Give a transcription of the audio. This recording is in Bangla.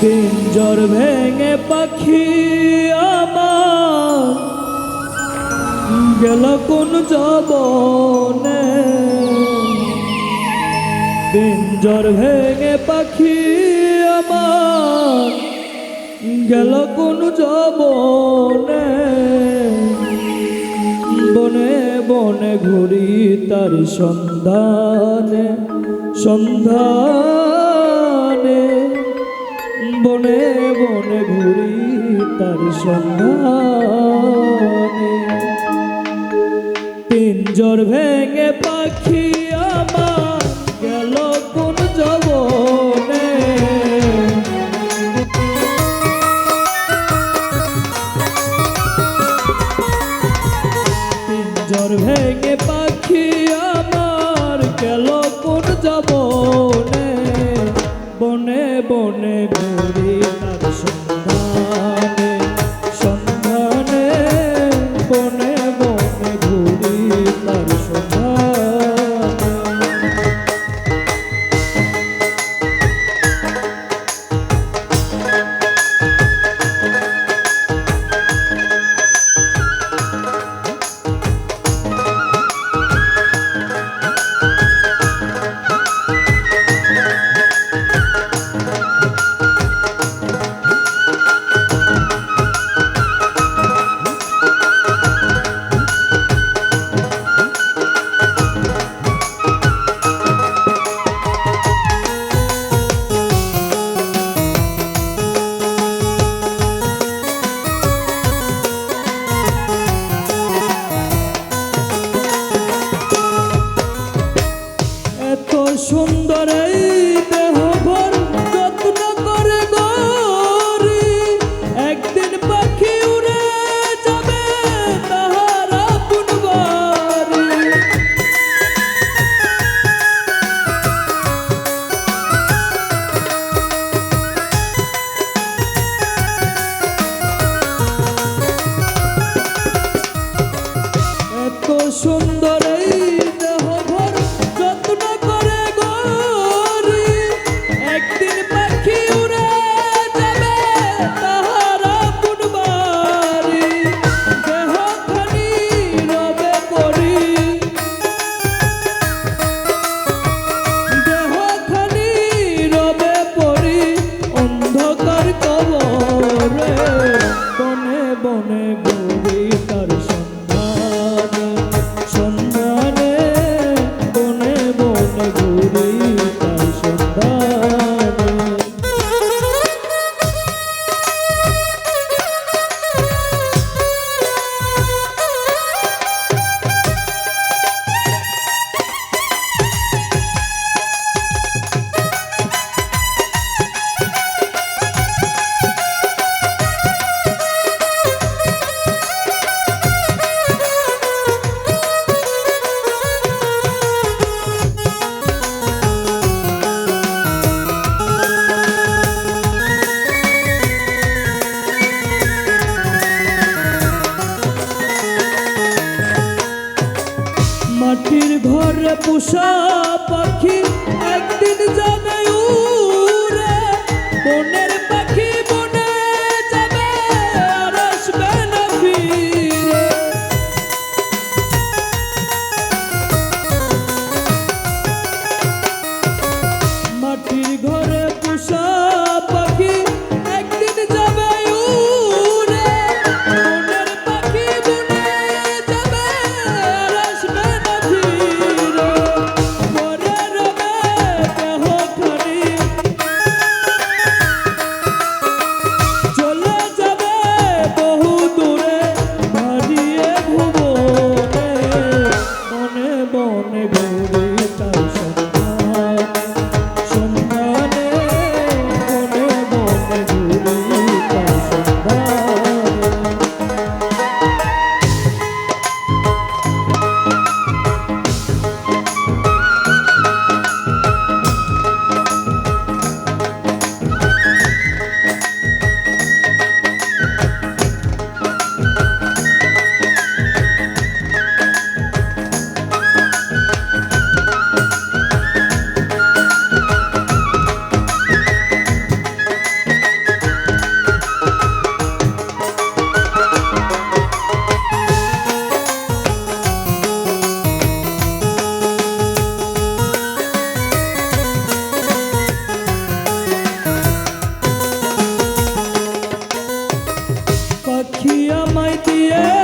পিঞ্জর ভেঙে পাখি আমার গেল কোন জবনে পিঞ্জর ভেঙে পাখি আমার গেল কোন জবনে বনে বনে ঘুরি তার সন্ধানে সন্ধানে। বনে বনে ঘুরি তার সন্ধানে। পিঞ্জর ভেঙে পাখি বনে ঘুরি তার সুন্দর এই দেহ ভর যত্ন করে গরি। একদিন পাখি উড়ে যাবে সুন্দর এই বনে বনে তার মাটির Senhor. mighty. dear.